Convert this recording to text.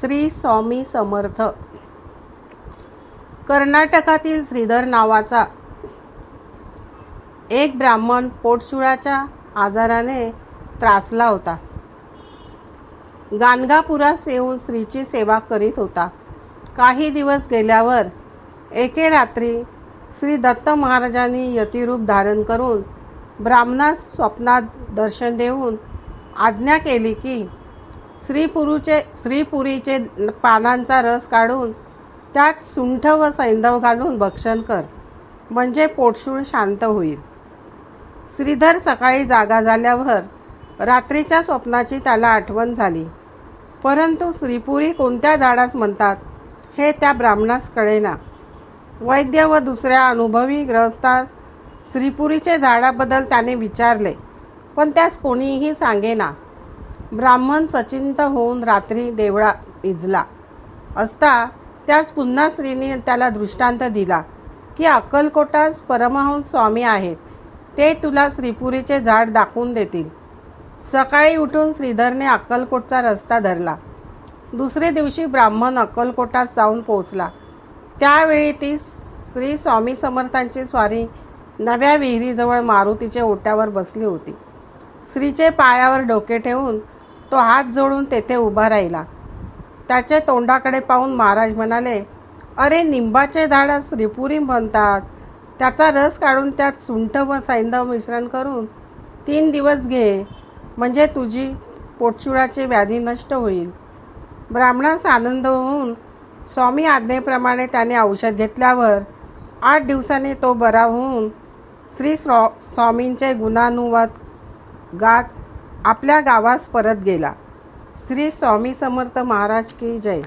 श्री स्वामी समर्थ. कर्नाटकातील श्रीधर नावाचा एक ब्राह्मण पोटशुळाच्या आजाराने त्रासला होता. गाणगापुरास येऊन स्त्रीची सेवा करीत होता. काही दिवस गेल्यावर एके रात्री श्री दत्त महाराजांनी यतिरूप धारण करून ब्राह्मणास स्वप्नात दर्शन देऊन आज्ञा केली की श्रीपुरूचे श्रीपुरीचे पानांचा रस काढून त्यात सुंठ व सैंधव घालून भक्षण कर. म्हणजे पोटशूळ शांत होईल. श्रीधर सकाळी जागा झाल्यावर रात्रीच्या स्वप्नाची त्याला आठवण झाली. परंतु श्रीपुरी कोणत्या झाडास म्हणतात हे त्या ब्राह्मणास कळेना. वैद्य व दुसऱ्या अनुभवी ग्रहस्थास श्रीपुरीचे झाडाबद्दल त्याने विचारले पण त्यास कोणीही सांगेना. ब्राह्मण सचिंत होऊन रात्री देवळा इजला. असता त्यास पुन्हा स्त्रीने त्याला दृष्टांत दिला की अक्कलकोटास परमहंस स्वामी आहेत. ते तुला श्रीपुरीचे झाड दाखवून देतील. सकाळी उठून श्रीधरने अक्कलकोटचा रस्ता धरला. दुसरे दिवशी ब्राह्मण अक्कलकोटात जाऊन पोहोचला. त्यावेळी ती श्री स्वामी समर्थांची स्वारी नव्या विहिरीजवळ मारुतीच्या ओट्यावर बसली होती. स्त्रीचे पायावर डोके ठेवून तो हात जोडून तेथे उभा राहिला. त्याच्या तोंडाकडे पाहून महाराज म्हणाले अरे निंबाचे झाड रिपुरी म्हणतात. त्याचा रस काढून त्यात सुंठ व सैंधव मिश्रण करून तीन दिवस घे. म्हणजे तुझी पोटचुळाची व्याधी नष्ट होईल. ब्राह्मणास आनंद होऊन स्वामी आज्ञेप्रमाणे त्याने औषध घेतल्यावर आठ दिवसांनी तो बरा होऊन श्री स्वा स्वामींचे गुणानुवाद गात आपल्या गावास परत गेला. श्री स्वामी समर्थ महाराज की जय.